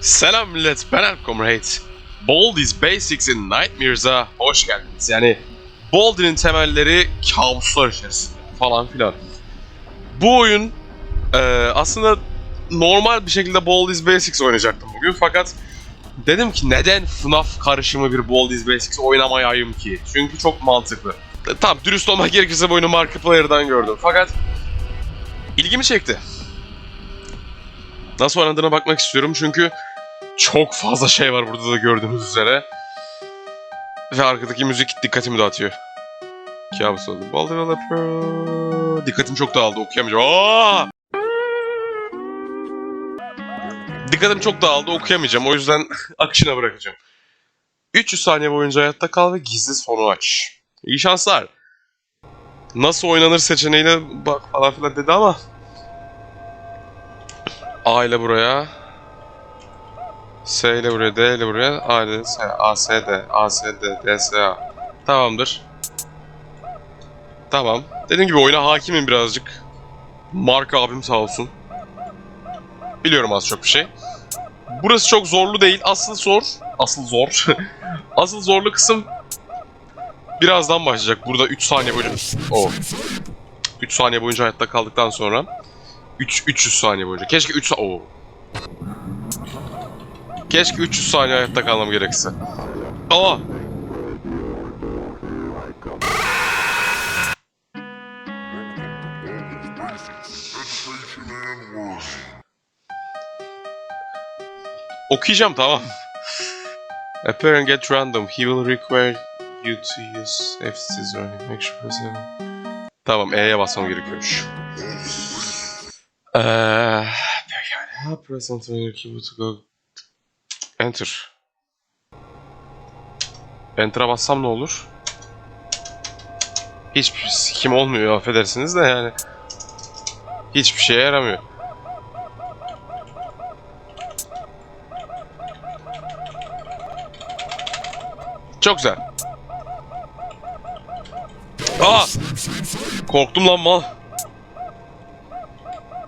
Selam millet, ben Raid. Baldi's Basics in Nightmares'a hoş geldiniz. Yani Baldi'nin temelleri kabuslar içerisinde falan filan. Bu oyun e, aslında normal bir şekilde Baldi's Basics oynayacaktım bugün fakat dedim ki neden FNAF karışımı bir Baldi's Basics oynamayayım ki? Çünkü çok mantıklı. E, tamam dürüst olmak gerekirse bu oyunu Markiplier'dan gördüm fakat ilgimi çekti. Nasıl oynadığına bakmak istiyorum çünkü çok fazla şey var burada da gördüğünüz üzere. Ve arkadaki müzik dikkatimi dağıtıyor. Kabus oldu. Ball Developer... Dikkatim çok dağıldı okuyamayacağım. Aa! Dikkatim çok dağıldı okuyamayacağım o yüzden akışına bırakacağım. 300 saniye boyunca hayatta kal ve gizli sonu aç. İyi şanslar. Nasıl oynanır seçeneğine bak falan filan dedi ama A ile buraya. S ile buraya, D ile buraya, A ile S, A, S, D, A, S, D, D, S, A. Tamamdır. Tamam. Dediğim gibi oyuna hakimim birazcık. Mark abim sağ olsun. Biliyorum az çok bir şey. Burası çok zorlu değil. Asıl zor, asıl zor. asıl zorlu kısım birazdan başlayacak. Burada 3 saniye boyunca... Oh. 3 saniye boyunca hayatta kaldıktan sonra 3 300 saniye boyunca. Keşke 3 sa- Oo. Keşke 300 saniye hayatta kalmam gerekse. Aa! Okuyacağım tamam. Appear and get random. He will require you to use FC's running. Make sure press Tamam E'ye basmam gerekiyormuş. Eee... Pekala. Press on to go... Enter. Enter'a bassam ne olur? Hiçbir sikim olmuyor affedersiniz de yani. Hiçbir şeye yaramıyor. Çok güzel. Aa! Korktum lan mal.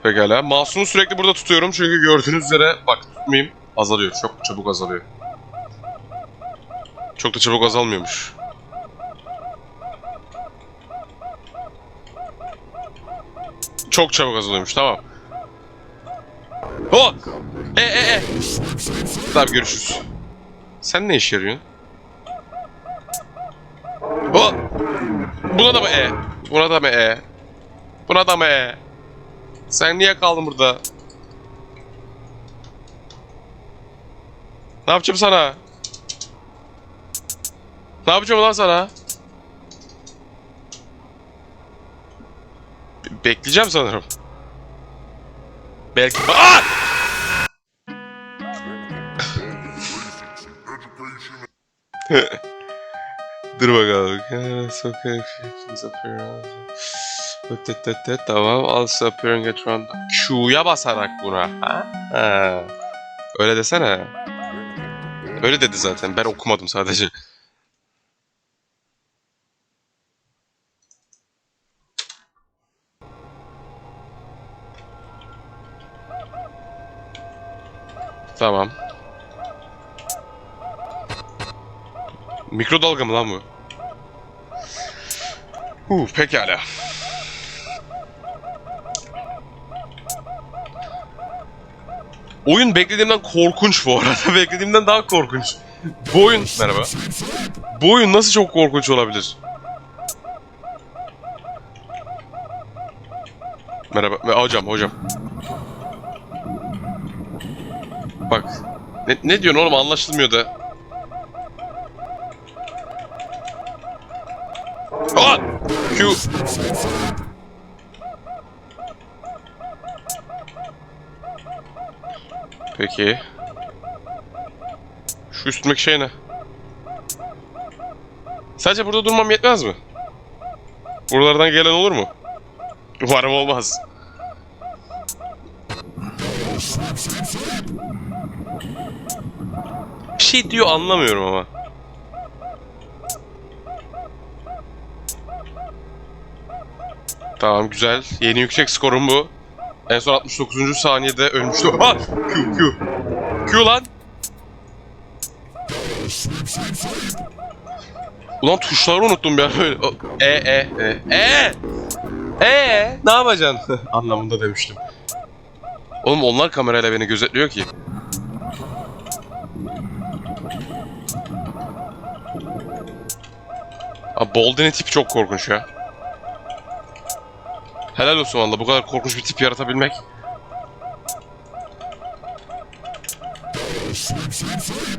Pekala. Masumu sürekli burada tutuyorum çünkü gördüğünüz üzere bak tutmayayım azalıyor. Çok çabuk azalıyor. Çok da çabuk azalmıyormuş. Çok çabuk azalıyormuş tamam. Oh! E e e. Tamam görüşürüz. Sen ne işe yarıyorsun? Oh! Buna da mı E? Buna da mı E? Buna da mı E? Sen niye kaldın burada? Ne yapacağım sana? Ne yapacağım lan sana? Be- bekleyeceğim sanırım. Belki... Aa! Dur bakalım. Tıt tıt tıt. Tamam. And get random. Q'ya basarak buna. Ha? ha? Öyle desene. Öyle dedi zaten. Ben okumadım sadece. Tamam. Mikrodalga mı lan bu? Uh, pekala. Oyun beklediğimden korkunç bu arada. beklediğimden daha korkunç. Bu oyun... Merhaba. Bu oyun nasıl çok korkunç olabilir? Merhaba. Me- Hocam, hocam. Bak. Ne, ne diyorsun oğlum anlaşılmıyor da. Aa! Q. Peki. Şu üstümdeki şey ne? Sadece burada durmam yetmez mi? Buralardan gelen olur mu? Umarım olmaz. Bir şey diyor anlamıyorum ama. Tamam güzel. Yeni yüksek skorum bu. En son 69. saniyede ölmüştü. Ha! Q Q. Q lan. Ulan tuşları unuttum ya böyle. E e e e. E ne yapacaksın? Anlamında demiştim. Oğlum onlar kamerayla beni gözetliyor ki. Abi Bolden'in tipi çok korkunç ya. Helal olsun valla bu kadar korkunç bir tip yaratabilmek.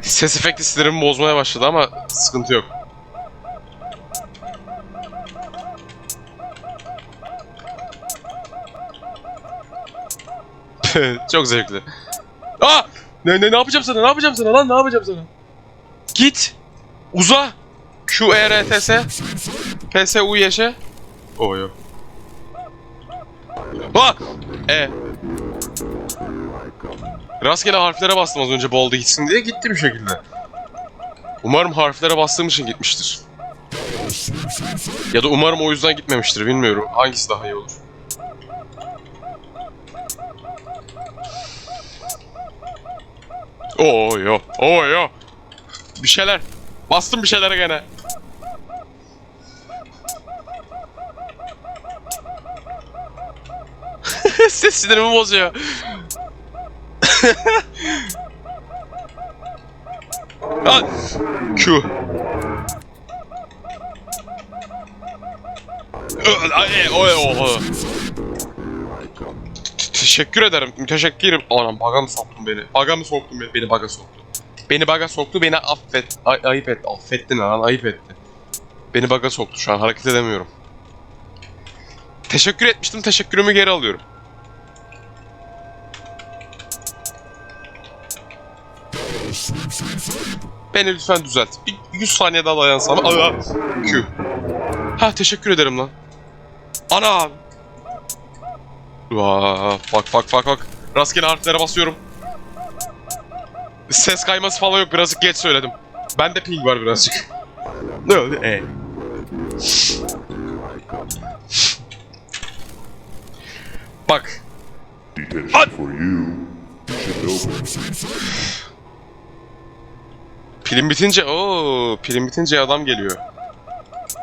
Ses efekti sinirimi bozmaya başladı ama sıkıntı yok. Çok zevkli. Aa! Ne, ne, ne yapacağım sana? Ne yapacağım sana lan? Ne yapacağım sana? Git. Uza. Q E R T S. P S U Y Ş. O yok. Ha! E. Rastgele harflere bastım az önce bolda gitsin diye gitti bir şekilde. Umarım harflere bastığım için gitmiştir. Ya da umarım o yüzden gitmemiştir bilmiyorum. Hangisi daha iyi olur? Oo yo. Oo yo. Bir şeyler. Bastım bir şeylere gene. Ses sinirimi bozuyor. Q. O. Teşekkür ederim. Müteşekkirim. Anam baga mı soktun beni? Baga mı soktun beni? Beni baga soktu. Beni baga soktu. Beni affet. Ay, ayıp et. Affettin lan. Ayıp etti. Beni baga soktu. Şu an hareket edemiyorum. Teşekkür etmiştim. Teşekkürümü geri alıyorum. Beni lütfen düzelt. Bir 100 saniye daha dayansam. Aa, Q. Ha teşekkür ederim lan. Ana. Vaa, bak bak bak bak. Rastgele harflere basıyorum. Ses kayması falan yok. Birazcık geç söyledim. Bende ping var birazcık. ne oldu? E. Bak. Detention Pilim bitince o pilim bitince adam geliyor.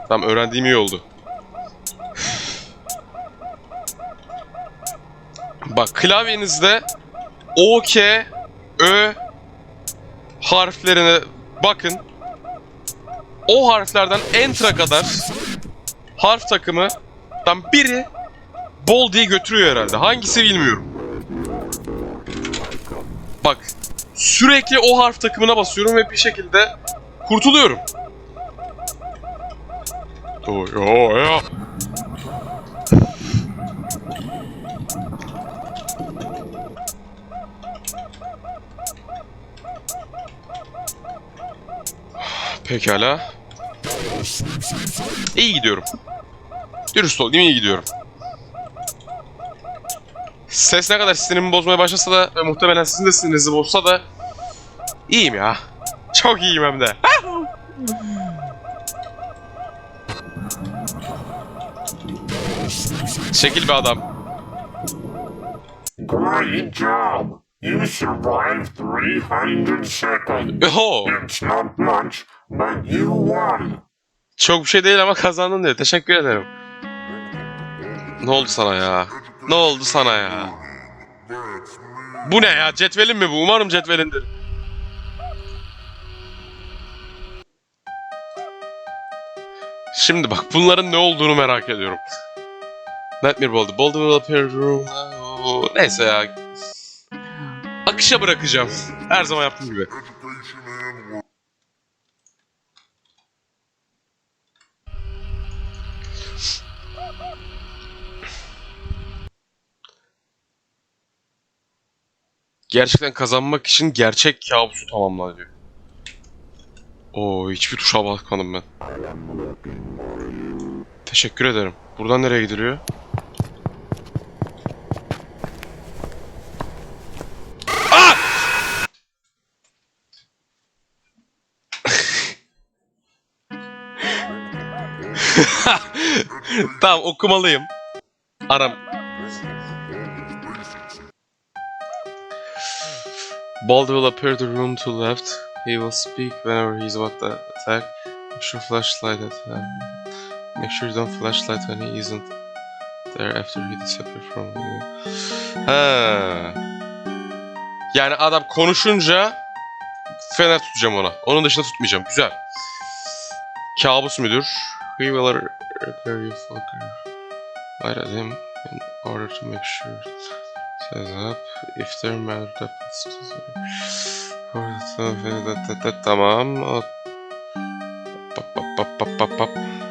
Tamam öğrendiğim iyi oldu. Bak klavyenizde O, K, Ö harflerine bakın. O harflerden Enter'a kadar harf takımından biri Boldy'yi götürüyor herhalde. Hangisi bilmiyorum. Bak sürekli o harf takımına basıyorum ve bir şekilde kurtuluyorum. Yo yo yo. Pekala. İyi gidiyorum. Dürüst olayım iyi gidiyorum. Ses ne kadar sinirimi bozmaya başlasa da ve muhtemelen sizin de sinirinizi bozsa da iyiyim ya. Çok iyiyim hem de. Şekil bir adam. Great job! You survived 300 seconds. Oho, It's not much, but you won. çok bir şey değil ama kazandın diyor. Teşekkür ederim. Ne oldu sana ya? Ne oldu sana ya? Bu ne ya? Cetvelin mi bu? Umarım cetvelindir. Şimdi bak bunların ne olduğunu merak ediyorum. Nightmare oldu. Boulder will room. Oo, Neyse ya. Akışa bırakacağım. Her zaman yaptığım gibi. Gerçekten kazanmak için gerçek kabusu tamamla diyor. Oo hiçbir tuşa bakmadım ben. Teşekkür ederim. Buradan nereye gidiliyor? Ah! tamam okumalıyım. Aram. Baldy will appear the room to left. He will speak whenever he's about to attack. Make sure flashlight at him. Make sure you don't flashlight when he isn't there after he disappear from you. Ha. Yani adam konuşunca fener tutacağım ona. Onun dışında tutmayacağım. Güzel. Kabus müdür? We will repair you fucker. Light at him in order to make sure says up. If matter happens to Tamam. Hop, hop, hop, hop, hop, hop.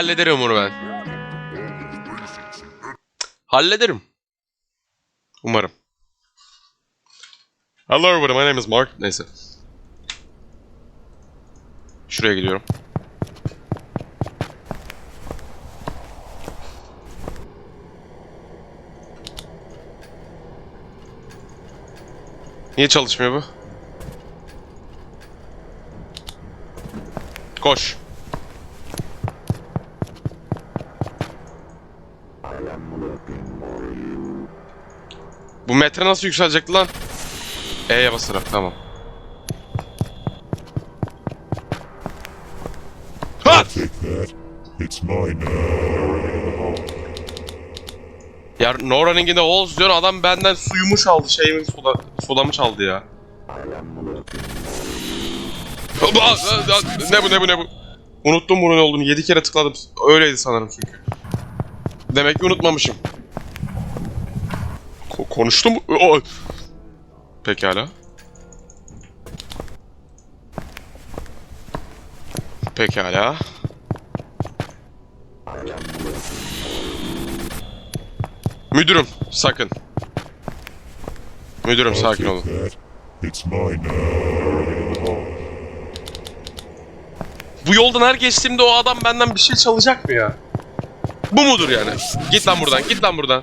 Hallederim onu ben. Hallederim. Umarım. Hello everybody, my name is Mark. Neyse. Şuraya gidiyorum. Niye çalışmıyor bu? Koş. Metre nasıl yükselecekti lan? E'ye basarak tamam. Ha! Ya no running in the halls diyor adam benden suyumu çaldı şeyimi soda, sodamı çaldı ya. Ne bu ne bu ne bu? Unuttum bunun olduğunu 7 kere tıkladım. Öyleydi sanırım çünkü. Demek ki unutmamışım. Ko- konuştum. O- Pekala. Pekala. Müdürüm sakın. Müdürüm sakin olun. Bu yoldan her geçtiğimde o adam benden bir şey çalacak mı ya? Bu mudur yani? Git lan buradan, git lan buradan.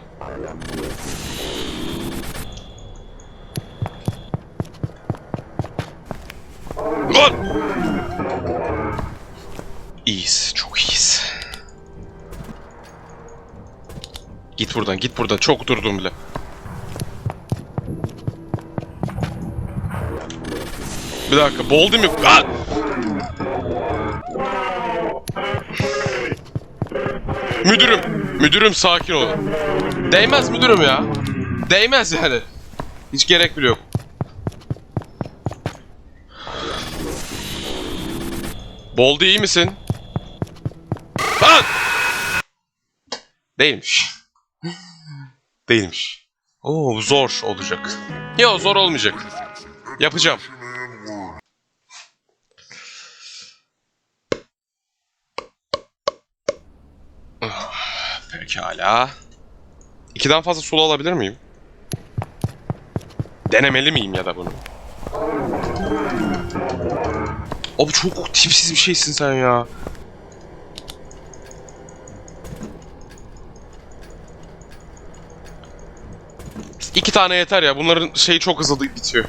İyiyiz, çok iyiyiz. Git buradan, git buradan. Çok durdum bile. Bir dakika, boldum yok. Ah! Müdürüm, müdürüm sakin olun. Değmez müdürüm ya. Değmez yani. Hiç gerek bile yok. Boldu iyi misin? Lan! Değilmiş. Değilmiş. Oo zor olacak. Yok zor olmayacak. Yapacağım. Pekala. İkiden fazla sulu alabilir miyim? Denemeli miyim ya da bunu? Abi çok tipsiz bir şeysin sen ya. Tane yeter ya. Bunların şeyi çok hızlı bitiyor.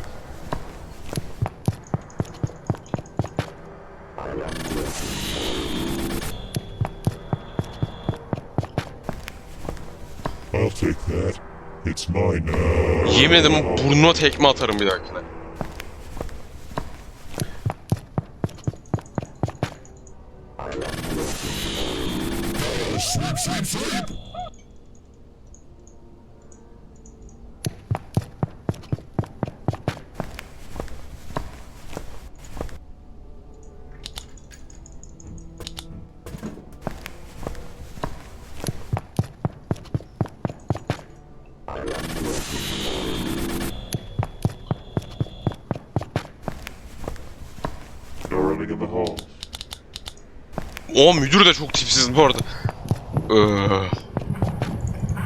I'll take that. It's mine now. Yemin ederim burnuna tekme atarım bir dahakine. No O müdür de çok tipsiz bu arada.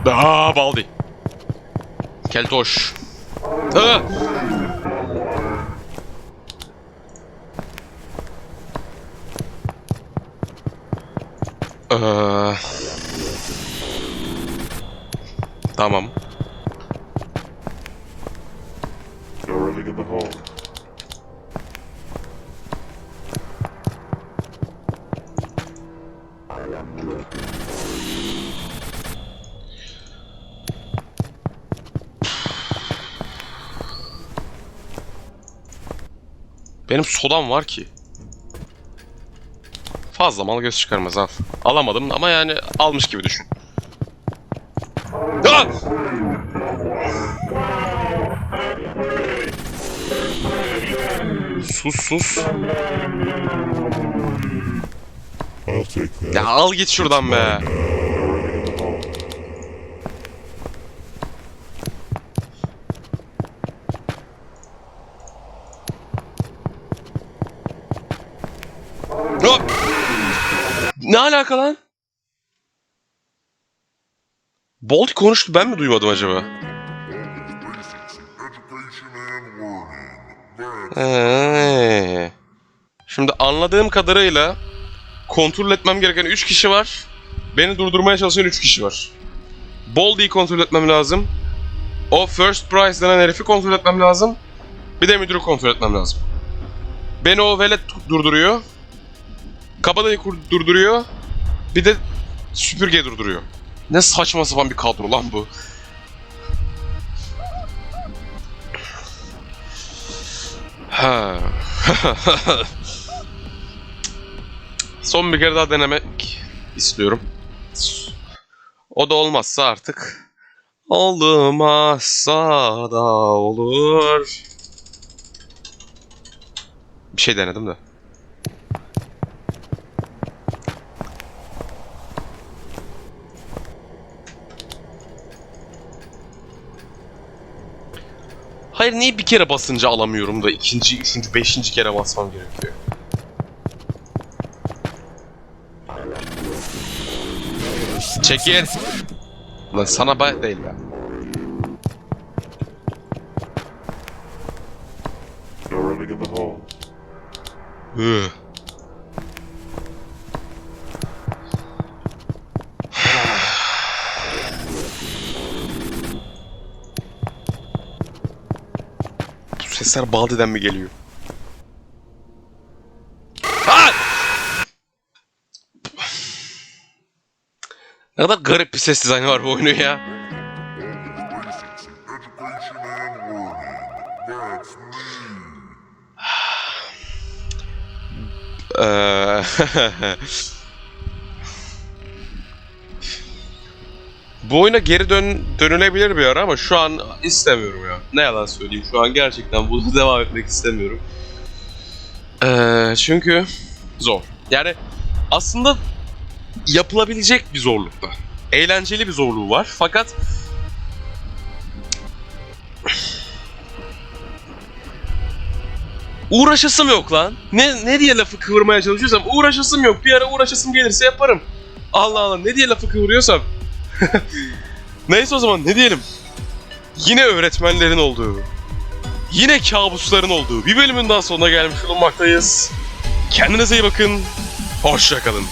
Ee... Aa Baldi. Keltoş. Aa! Ee... Tamam. Benim sodam var ki. Fazla mal göz çıkarmaz al. Alamadım ama yani almış gibi düşün. Ah! Sus sus. Ya al git şuradan be. Ne alaka lan? Bolt konuştu ben mi duymadım acaba? Ee. Şimdi anladığım kadarıyla kontrol etmem gereken 3 kişi var. Beni durdurmaya çalışan 3 kişi var. Baldy'yi kontrol etmem lazım. O First Prize denen herifi kontrol etmem lazım. Bir de müdürü kontrol etmem lazım. Beni o velet durduruyor. Kabadayı durduruyor. Bir de süpürge durduruyor. Ne saçma sapan bir kadro lan bu. Son bir kere daha denemek istiyorum. O da olmazsa artık olmazsa da olur. Bir şey denedim de. Hayır niye bir kere basınca alamıyorum da ikinci, üçüncü, beşinci kere basmam gerekiyor? Çekil. Lan sana bay değil ya. Thoroughly sesler Baldi'den mi geliyor? Ne kadar garip bir ses dizaynı var bu oyunun ya. Eee, Bu oyuna geri dön dönülebilir bir ara ama şu an istemiyorum ya. Ne yalan söyleyeyim şu an gerçekten bunu devam etmek istemiyorum. Eee, çünkü zor. Yani aslında yapılabilecek bir zorlukta. Eğlenceli bir zorluğu var fakat Uğraşasım yok lan. Ne ne diye lafı kıvırmaya çalışıyorsam uğraşasım yok. Bir ara uğraşasım gelirse yaparım. Allah Allah ne diye lafı kıvırıyorsam. Neyse o zaman ne diyelim. Yine öğretmenlerin olduğu, yine kabusların olduğu bir bölümün daha sonuna gelmiş bulunmaktayız. Kendinize iyi bakın. Hoşça kalın.